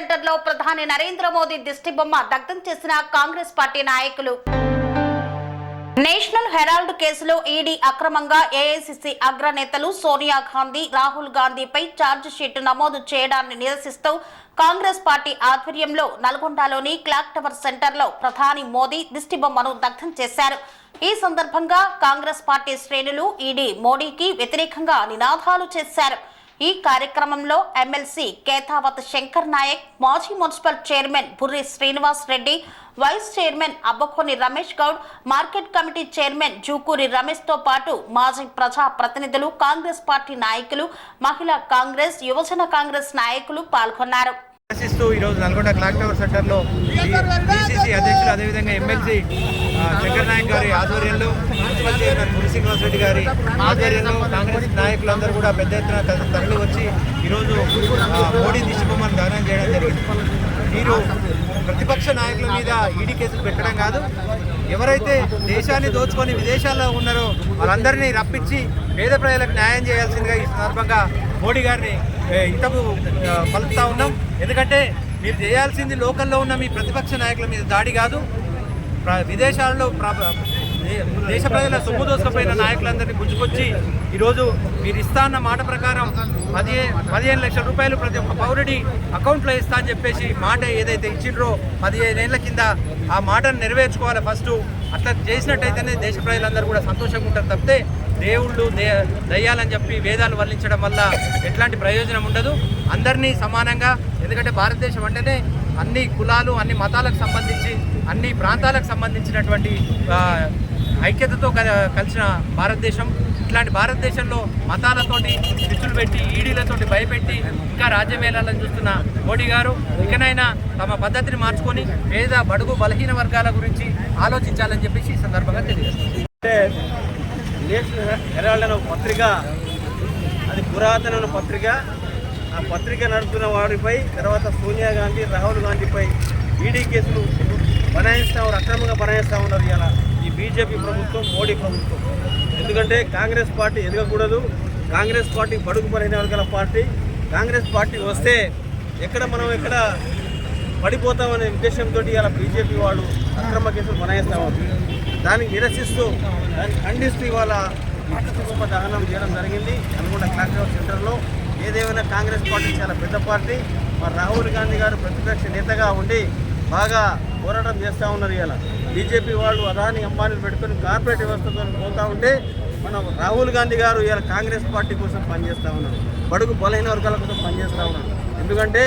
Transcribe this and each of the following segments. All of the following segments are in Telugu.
సెంటర్లో ప్రధాని నరేంద్ర మోదీ దిష్టి బొమ్మ దగ్ధం చేసిన కాంగ్రెస్ పార్టీ నాయకులు. నేషనల్ హెరాల్డ్ కేసులో ఈడీ అక్రమంగా ఏఐసిసి అగ్రనేతలు సోనియా గాంధీ రాహుల్ గాంధీపై ఛార్జ్ షీట్ నమోదు చేయడాన్ని నిరసిస్తూ కాంగ్రెస్ పార్టీ ఆధ్వర్యంలో నల్గొండలోని క్లాక్ టవర్ సెంటర్లో ప్రధాని మోదీ దిష్టి బొమ్మను దగ్ధం చేశారు. ఈ సందర్భంగా కాంగ్రెస్ పార్టీ శ్రేణులు ఈడీ మోడీకి వ్యతిరేకంగా నినాదాలు చేశారు. ఈ కార్యక్రమంలో ఎమ్మెల్సీ కేతావత్ శంకర్ నాయక్ మాజీ municipal chairman Burri Srinivas Reddy vice chairman Abbakoni Ramesh Goud market committee chairman Jukuri రమేష్తో పాటు మాజీ ప్రజా ప్రతినిధులు కాంగ్రెస్ పార్టీ నాయకులు మహిళా కాంగ్రెస్ యువజన కాంగ్రెస్ నాయకులు పాల్గొన్నారు. ఆశిస్తూ ఈరోజు నల్గొండ క్లాక్ టవర్ సెంటర్లో బీసీసీ అధ్యక్షులు అదేవిధంగా ఎమ్మెల్సీ శంకర్ నాయక్ గారి ఆధ్వర్యంలో మురి శ్రీనివాస్ రెడ్డి గారి ఆధ్వర్యంలో కాంగ్రెస్ నాయకులందరూ కూడా పెద్ద ఎత్తున తరలి వచ్చి ఈరోజు మోడీ దిశబొమ్మను దానం చేయడం జరిగింది. మీరు ప్రతిపక్ష నాయకుల మీద ఈడీ కేసులు పెట్టడం కాదు ఎవరైతే దేశాన్ని దోచుకొని విదేశాల్లో ఉన్నారో వాళ్ళందరినీ రప్పించి పేద ప్రజలకు న్యాయం చేయాల్సిందిగా ఈ సందర్భంగా మోడీ గారిని ఏ, పలుకుతా ఉన్నాం. ఎందుకంటే మీరు చేయాల్సింది లోకల్లో ఉన్న మీ ప్రతిపక్ష నాయకుల మీద దాడి కాదు విదేశాల్లో దేశ ప్రజల సొమ్ము దోసుకపోయిన నాయకులందరినీ గుంజుకొచ్చి ఈరోజు మీరు ఇస్తా అన్న మాట ప్రకారం పదిహే పదిహేను లక్షల రూపాయలు ప్రతి ఒక్క పౌరుడి అకౌంట్లో ఇస్తా అని చెప్పేసి మాట ఏదైతే ఇచ్చిండ్రో పదిహేను ఏళ్ళ కింద ఆ మాటను నెరవేర్చుకోవాలి ఫస్ట్. అట్లా చేసినట్టయితేనే దేశ ప్రజలందరూ కూడా సంతోషంగా ఉంటారు తప్పితే దేవుళ్ళు దే దయ్యాలని చెప్పి వేదాలు వర్ణించడం వల్ల ఎట్లాంటి ప్రయోజనం ఉండదు. అందరినీ సమానంగా ఎందుకంటే భారతదేశం అంటేనే అన్ని కులాలు అన్ని మతాలకు సంబంధించి అన్ని ప్రాంతాలకు సంబంధించినటువంటి ఐక్యతతో కలిసిన భారతదేశం. ఇట్లాంటి భారతదేశంలో మతాలతోటి చిచ్చులు పెట్టి ఈడీలతోటి భయపెట్టి ఇంకా రాజ్యం వేలాలని చూస్తున్న మోడీ గారు ఇకనైనా తమ పద్ధతిని మార్చుకొని పేద బడుగు బలహీన వర్గాల గురించి ఆలోచించాలని చెప్పేసి ఈ సందర్భంగా తెలియజేస్తుంది అంటే హెరాల్డ్ అనే పత్రిక అది పురాతన పత్రిక. ఆ పత్రిక నడుపుతున్న వారిపై తర్వాత సోనియా గాంధీ రాహుల్ గాంధీపై ఈడీ కేసులు బనాయిస్తా ఉన్నారు అక్రమంగా బనాయిస్తా ఉన్నారు ఇలా బీజేపీ ప్రభుత్వం మోడీ ప్రభుత్వం. ఎందుకంటే కాంగ్రెస్ పార్టీ ఎదగకూడదు. కాంగ్రెస్ పార్టీ బడుగు పడిన వర్గాల పార్టీ. కాంగ్రెస్ పార్టీ వస్తే ఎక్కడ మనం ఎక్కడ పడిపోతామనే ఉద్దేశంతో ఇలా బీజేపీ వాళ్ళు అక్రమ కేసులు బనాయిస్తా దాన్ని దానికి నిరసిస్తూ దాన్ని ఖండిస్తూ ఇవాళ కుటుంబ దహనం చేయడం జరిగింది. అనుకుంటా క్లాక్డౌన్ సెంటర్లో ఏదేమైనా కాంగ్రెస్ పార్టీ చాలా పెద్ద పార్టీ. మరి రాహుల్ గాంధీ గారు ప్రతిపక్ష నేతగా ఉండి బాగా పోరాటం చేస్తూ ఉన్నారు ఇలా బీజేపీ వాళ్ళు అదాని అంబానీలు పెట్టుకొని కార్పొరేట్ వ్యవస్థతో పోతూ ఉంటే మన రాహుల్ గాంధీ గారు ఇలా కాంగ్రెస్ పార్టీ కోసం పనిచేస్తూ ఉన్నారు. బడుగు బలహీన వర్గాల కోసం పనిచేస్తూ ఉన్నారు. ఎందుకంటే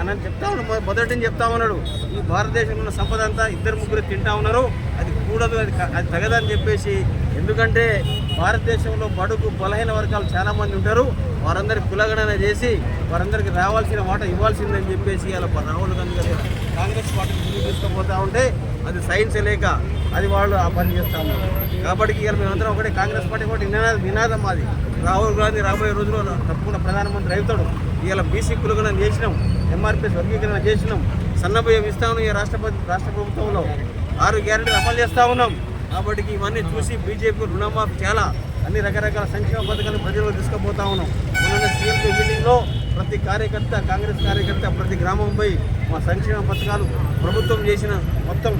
అని చెప్తా ఉన్నాడు మొదటిని చెప్తా ఉన్నాడు ఈ భారతదేశంలో ఉన్న సంపద అంతా ఇద్దరు ముగ్గురు తింటా ఉన్నారు అది కూడదు అది అది తగదని చెప్పేసి. ఎందుకంటే భారతదేశంలో బడుగు బలహీన వర్గాలు చాలామంది ఉంటారు వారందరికి కులగణన చేసి వారందరికి రావాల్సిన వాట ఇవ్వాల్సిందని చెప్పేసి అలా రాహుల్ గాంధీ గారు కాంగ్రెస్ పార్టీని ముందుకు తీసుకుపోతా ఉంటే అది సైన్స్ లేక అది వాళ్ళు ఆ పని చేస్తా ఉన్నారు. కాబట్టి ఇవాళ మేమందరం ఒకటే కాంగ్రెస్ పార్టీ ఒకటి నినాదం నినాదం మాది. రాహుల్ గాంధీ రాబోయే రోజుల్లో తప్పకుండా ప్రధానమంత్రి అవుతాడు. ఇవాళ బీసీ కులగణన చేసినాం ఎంఆర్పీఎస్ వర్గీకరణ చేసినాం సన్నభయం ఇస్తాము ఈ రాష్ట్రపతి రాష్ట్ర ప్రభుత్వంలో ఆరు గ్యారెంటీలు అమలు చేస్తా ఉన్నాం. కాబట్టి ఇవన్నీ చూసి బీజేపీ రుణమాఫీ చాలా అన్ని రకరకాల సంక్షేమ పథకాలు ప్రజల్లో తీసుకుపోతా ఉన్నాం. మొన్న సీఎంపీ మీటింగ్లో ప్రతి కార్యకర్త కాంగ్రెస్ కార్యకర్త ప్రతి గ్రామం పోయి మా సంక్షేమ పథకాలు ప్రభుత్వం చేసిన మొత్తం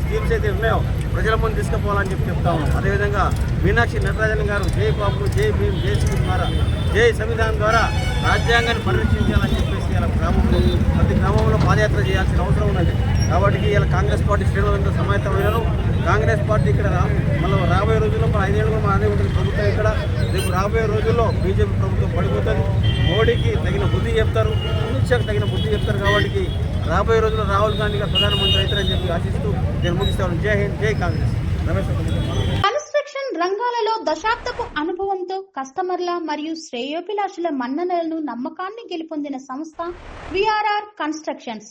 స్కీమ్స్ అయితే ఉన్నాయో ప్రజల ముందు తీసుకుపోవాలని చెప్పి చెప్తా ఉన్నాం. అదేవిధంగా మీనాక్షి నటరాజన్ గారు జై బాబు జై భీమ్ జై శ్రీ ద్వారా జై సంవిధానం ద్వారా రాజ్యాంగాన్ని పరిరక్షించాలని చెప్పేసి ఇలా గ్రామంలో ప్రతి గ్రామంలో పాదయాత్ర చేయాల్సిన అవసరం ఉన్నది కాబట్టి ఇలా కాంగ్రెస్ పార్టీ శ్రేణులంతా సమాయత్తమైనారు కాంగ్రెస్ పార్టీ ఇక్కడ మళ్ళీ రాబోయే రోజుల్లో మన ఐదేళ్ళు కూడా ఉంటుంది. ప్రభుత్వం ఇక్కడ రేపు రాబోయే రోజుల్లో బీజేపీ ప్రభుత్వం పడిపోతుంది. మోడీకి తగిన బుద్ధి చెప్తారు అమిత్ తగిన బుద్ధి చెప్తారు కాబట్టి రాబోయే రోజుల్లో రాహుల్ గాంధీ గారు ప్రధానమంత్రి అవుతారని చెప్పి ఆశిస్తూ నేను ముగిస్తాను. జై హింద్ జై కాంగ్రెస్. రమేష్ కన్స్ట్రక్షన్ రంగాలలో దశాబ్దపు అనుభవంతో కస్టమర్ల మరియు శ్రేయోభిలాషుల మన్ననలను నమ్మకాన్ని గెలుపొందిన సంస్థ విఆర్ఆర్ కన్స్ట్రక్షన్స్.